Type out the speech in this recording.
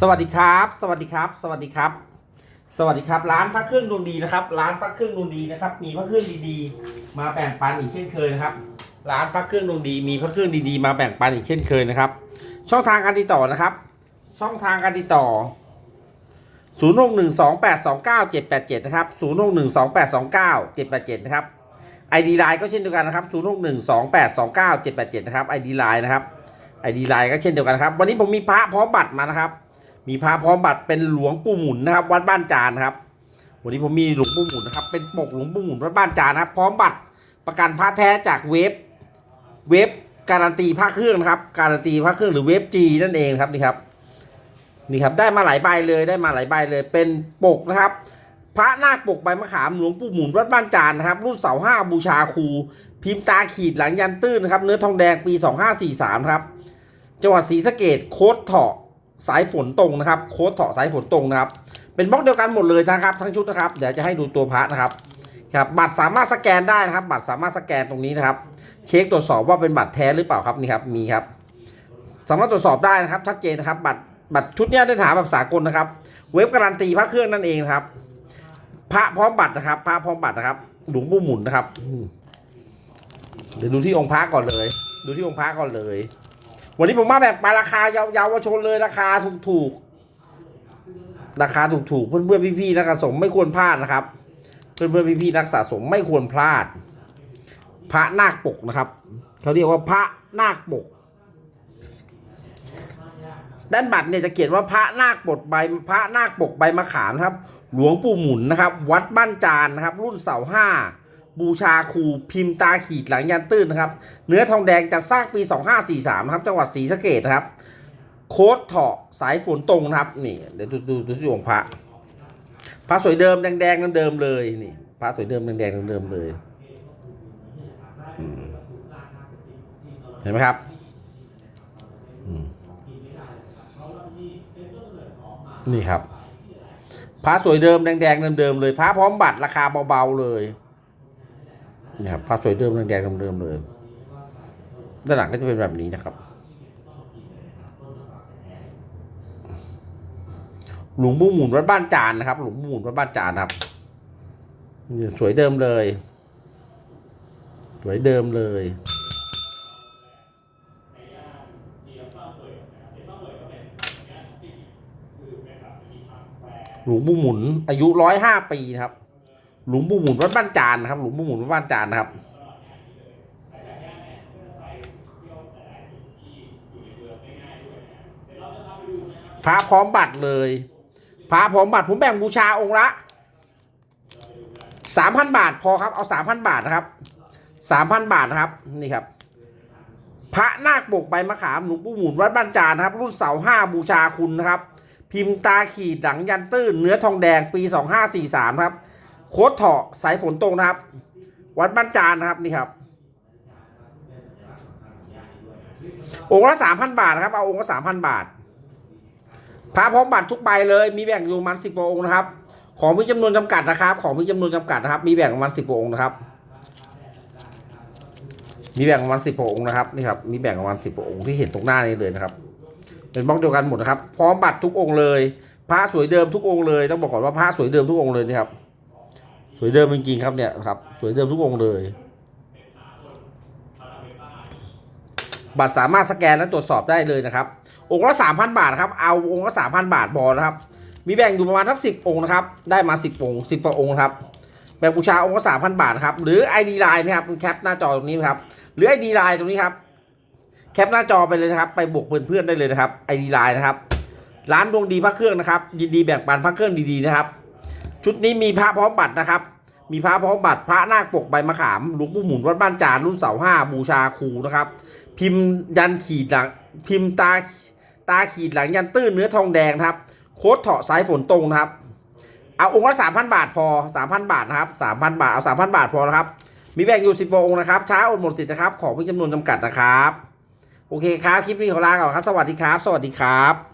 สวัสดีครับ สวัสดีครับ สวัสดีครับ สวัสดีครับ ร้านพระเครื่องดวงดีนะครับ ร้านพระเครื่องดวงดีนะครับ มีพระเครื่องดีๆ มาแบ่งปันอีกเช่นเคยนะครับ ร้านพระเครื่องดวงดี มีพระเครื่องดีๆ มาแบ่งปันอีกเช่นเคยนะครับ ช่องทางการติดต่อนะครับ ช่องทางการติดต่อ0 6 1 2 8 2 9 7 8 7นะครับ0 6 1 2 8 2 9 7 8 7นะครับ ID Line ก็เช่นเดียวกันนะครับ0 6 1 2 8 2 9 7 8 7นะครับ ID Line นะครับ ID Line ก็เช่นเดียวกันครับ วันนี้ผมมีพระพร้อมบัตรมานะครับ มีพระพร้อมบัตรเป็นหลวงปู่หมุนนะครับ วัดบ้านจานครับ วันนี้ผมมีหลวงปู่หมุนนะครับ เป็นปกหลวงปู่หมุนวัดบ้านจานนะครับ พร้อมบัตรประกันพระแท้จากเว็บ เว็บการันตีพระเครื่องนะครับ การันตีพระเครื่องหรือเว็บจีนั่นเองครับนี่ครับ นี่ครับได้มาหลายใบเลยได้มาหลายใบเลย เป็นปกนะครับ พระนาคปกใบมะขามหลวงปู่หมุนวัดบ้านจานนะครับ รุ่นเสาห้าบูชาครู พิมพ์ตาขีดหลังยันตื้นนะครับ เนื้อทองแดงปี2543ครับ จังหวัดศรีสะเกดโค้ดเถาะ สายฝนตรงนะครับ โค้ดเถาะสายฝนตรงนะครับ เป็นบล็อกเดียวกันหมดเลยนะครับ ทั้งชุดนะครับ เดี๋ยวจะให้ดูตัวพระนะครับ ครับ บัตรสามารถสแกนได้นะครับ บัตรสามารถสแกนตรงนี้นะครับ เช็คตรวจสอบว่าเป็นบัตรแท้หรือเปล่าครับนี่ครับ มีครับ สามารถตรวจสอบได้นะครับ ชัดเจนนะครับ บัตร บัตรชุดนี้ได้ถามแบบสากลนะครับ เว็บการันตีพระเครื่องนั่นเองครับ พระพร้อมบัตรนะครับ พระพร้อมบัตรนะครับ หลวงปู่หมุนนะครับ เดี๋ยวดูที่องค์พระก่อนเลย ดูที่องค์พระก่อนเลย วันนี้ผมมาแบบปาราคาเยาเยาวชนเลยราคาถูกถูกๆราคาถูกถูกๆ เพื่อนเพื่อนพี่ๆนักสะสมไม่ควรพลาดนะครับ เพื่อนเพื่อนพี่ๆนักสะสมไม่ควรพลาด พระนาคปกนะครับเขาเรียกว่าพระนาคปก ด้านบัตรเนี่ยจะเขียนว่าพระนาคปกใบพระนาคปกใบมะขามครับ หลวงปู่หมุนนะครับ วัดบ้านจานนะครับ รุ่นเสาห้า บูชาครูพิมพ์ตาขีดหลังยันตื้นนะครับ เนื้อทองแดงจะสร้างปี 2543นะครับ จังหวัดศรีสะเกดครับ โค้ดเถาะสายฝนตรงนะครับ นี่เดี๋ยวดูดูดูที่องค์พระพระสวยเดิมแดงๆเดิมเลยนี่พระสวยเดิมแดงๆเดิมเลยเห็นไหมครับนี่ครับพระสวยเดิมแดงๆเดิมๆเลยพระพร้อมบัตรราคาเบาๆเลย นี่ครับพระสวยเดิมแดงๆเดิมๆเลยด้านหลังก็จะเป็นแบบนี้นะครับหลวงปู่หมุนวัดบ้านจานนะครับ หลวงปู่หมุนวัดบ้านจานครับนี่สวยเดิมเลย สวยเดิมเลยหลวงปู่หมุน อายุร้อยห้าปีครับ หลวงปู่หมุนวัดบ้านจานนะครับ หลวงปู่หมุนวัดบ้านจานนะครับ พระพร้อมบัตรเลยพระพร้อมบัตรผมแบ่งบูชาองค์ละสามพันบาทพอครับ เอาสามพันบาทนะครับสามพันบาทนะครับนี่ครับ พระนาคปกใบมะขามหลวงปู่หมุนวัดบ้านจานนะครับ รุ่นเสาห้าบูชาคุณนะครับ พิมพ์ตาขีดหลังยันตื้นเนื้อทองแดงปีสองห้าสี่สามครับ โค้ดเถาะสายฝนตรงนะครับ วัดบ้านจานนะครับนี่ครับ องค์ละสามพันบาทนะครับ เอาองค์ละสามพันบาทพระพร้อมบัตรทุกใบเลย มีแบ่งอยู่ประมาณสิบองค์นะครับ ของมีจำนวนจำกัดนะครับ ของมีจำนวนจำกัดนะครับ มีแบ่งประมาณสิบองค์นะครับ มีแบ่งประมาณสิบองค์นะครับนี่ครับ มีแบ่งประมาณสิบองค์ที่เห็นตรงหน้านี้เลยนะครับ เป็นบล็อกเดียวกันหมดนะครับ พร้อมบัตรทุกองค์เลย พระสวยเดิมทุกองค์เลย ต้องบอกก่อนว่าพระสวยเดิมทุกองค์เลยนะครับ สวยเดิมจริงๆครับเนี่ยครับ สวยเดิมทุกองเลย บัตรสามารถสแกนและตรวจสอบได้เลยนะครับ องค์ละสามพันบาทครับ เอาองค์ละสามพันบาทพอนะครับ มีแบ่งอยู่ประมาณทั้งสิบองค์นะครับ ได้มาสิบองค์สิบกว่าองค์ครับแบ่งบูชาองค์ละสามพันบาทครับ หรือ ID Line นะครับแคปหน้าจอตรงนี้ครับ หรือ ID Line ตรงนี้ครับ แคปหน้าจอไปเลยนะครับ ไปบวกเพื่อนๆได้เลยนะครับ ID Line นะครับ ร้านดวงดีพระเครื่องนะครับ ยินดีแบ่งปันพระเครื่องดีๆนะครับ ชุดนี้มีพระพร้อมบัตรนะครับ มีพระพร้อมบัตรพระนาคปกใบมะขามหลวงปู่หมุนวัดบ้านจานรุ่นเสาห้าบูชาครูนะครับ พิมพ์ยันขีดหลังพิมพ์ตาตาขีดหลังยันตื้นเนื้อทองแดงครับ โค้ดเถาะสายฝนตรงนะครับ เอาองค์ละสามพันบาทพอสามพันบาทนะครับสามพันบาทเอาสามพันบาทพอนะครับ มีแบ่งอยู่สิบองค์นะครับ ช้าอดหมดสิทธิ์นะครับ ของมีจำนวนจำกัดนะครับ โอเคครับ คลิปนี้ขอลาก่อนครับ สวัสดีครับ สวัสดีครับ